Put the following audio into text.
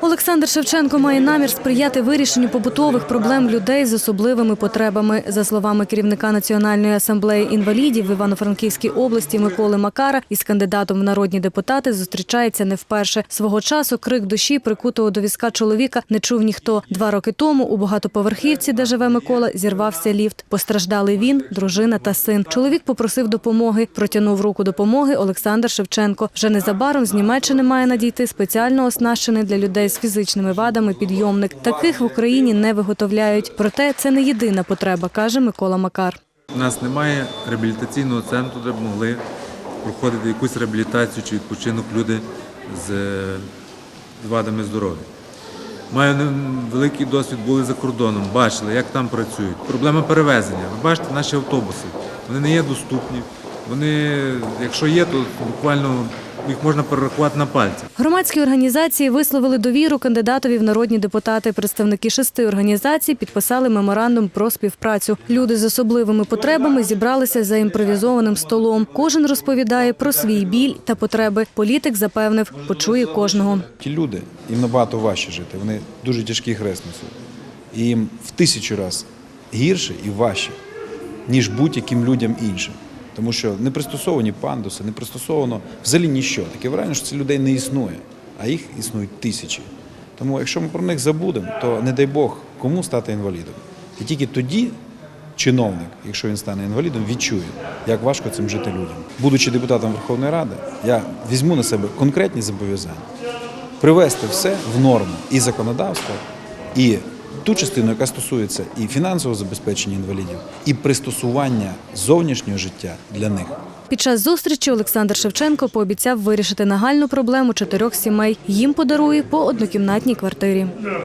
Олександр Шевченко має намір сприяти вирішенню побутових проблем людей з особливими потребами. За словами керівника Національної асамблеї інвалідів в Івано-Франківській області Миколи Макара із кандидатом в народні депутати зустрічається не вперше. Свого часу крик душі прикутого до візка чоловіка не чув ніхто. Два роки тому у багатоповерхівці, де живе Микола, зірвався ліфт. Постраждали він, дружина та син. Чоловік попросив допомоги. Протягнув руку допомоги Олександр Шевченко. Вже незабаром з Німеччини має надійти спеціально оснащений для людей з фізичними вадами підйомник. Таких в Україні не виготовляють. Проте це не єдина потреба, каже Микола Макар. У нас немає реабілітаційного центру, де б могли проходити якусь реабілітацію чи відпочинок люди з, з вадами здоров'я. Маю великий досвід, були за кордоном, бачили, як там працюють. Проблема перевезення. Ви бачите, наші автобуси, вони не є доступні. Вони, якщо є, то буквально їх можна перерахувати на пальці. Громадські організації висловили довіру кандидатові в народні депутати. Представники шести організацій підписали меморандум про співпрацю. Люди з особливими потребами зібралися за імпровізованим столом. Кожен розповідає про свій біль та потреби. Політик запевнив, почує кожного. Ті люди, їм набагато важче жити, вони дуже тяжкий хрест несуть. І їм в тисячу разів гірше і важче, ніж будь-яким людям іншим. Тому що не пристосовані пандуси, не пристосовано взагалі ніщо. Таке враження, що цих людей не існує, а їх існують тисячі. Тому якщо ми про них забудемо, то не дай Бог кому стати інвалідом. І тільки тоді чиновник, якщо він стане інвалідом, відчує, як важко цим жити людям. Будучи депутатом Верховної Ради, я візьму на себе конкретні зобов'язання привести все в норму і законодавства, і ту частину, яка стосується і фінансового забезпечення інвалідів, і пристосування зовнішнього життя для них. Під час зустрічі Олександр Шевченко пообіцяв вирішити нагальну проблему чотирьох сімей. Їм подарує по однокімнатній квартирі.